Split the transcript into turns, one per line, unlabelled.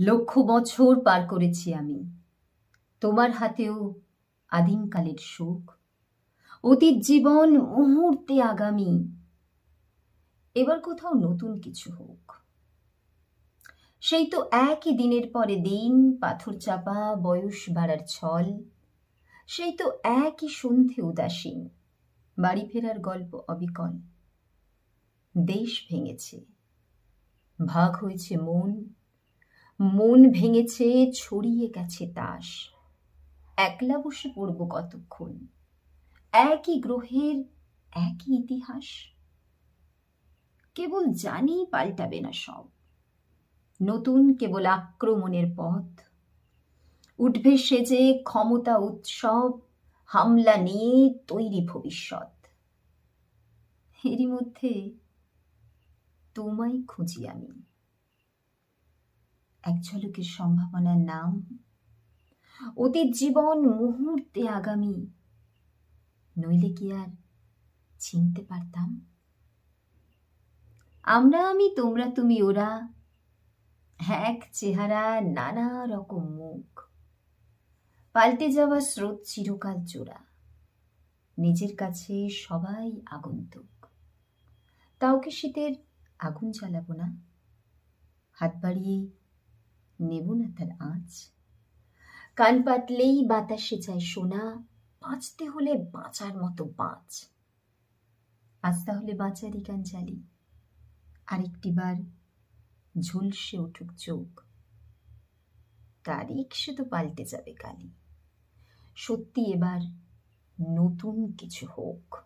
লক্ষ বছর পার করেছি আমি। তোমার হাতেও আদিমকালের সুখ অতীত জীবন মুহূর্তে আগামী। এবার কোথাও নতুন কিছু হোক। সেই তো একই দিনের পরে দিন, পাথর চাপা, বয়স বাড়ার ছল। সেই তো একই সন্ধে উদাসীন, বাড়ি ফেরার গল্প অবিকল। দেশ ভেঙেছে, ভাগ হয়েছে মন। মন ভেঙেছে ছড়িয়ে গেছে তাস। একলা বসে পড়ব কতক্ষণ? একই গ্রহের একই ইতিহাস? কেবল জানি পাল্টাবে না সব। নতুন কেবল আক্রমণের পথ। উঠবে সেজে ক্ষমতা উৎসব, হামলা নিয়ে তৈরি ভবিষ্যৎ। এরই মধ্যে তোমায় খুঁজি আমি। এক ঝলকের সম্ভাবনার নাম। অতীত জীবন মুহূর্তে আগামী। নইলে কি আর চিনতে পারতাম? আমরা, আমি, তোমরা, তুমি, ওরা, এক চেহারা, নানা রকম মুখ। পাল্টে যাওয়া স্রোত চিরকাল জোড়া নিজের কাছে সবাই আগন্তুক। তাও কি শীতের আগুন জ্বালাবো না? হাত বাড়িয়ে নেব না তার আঁচ। কান পাতলেই বাতাসে যায় শোনা বাঁচতে হলে বাঁচার মতো বাঁচ। আজ তাহলে বাঁচারই গান চালি আরেকটি বার ঝলসে উঠুক চোখ। তারিখ সে তো পাল্টে যাবে কালি। সত্যি এবার নতুন কিছু হোক।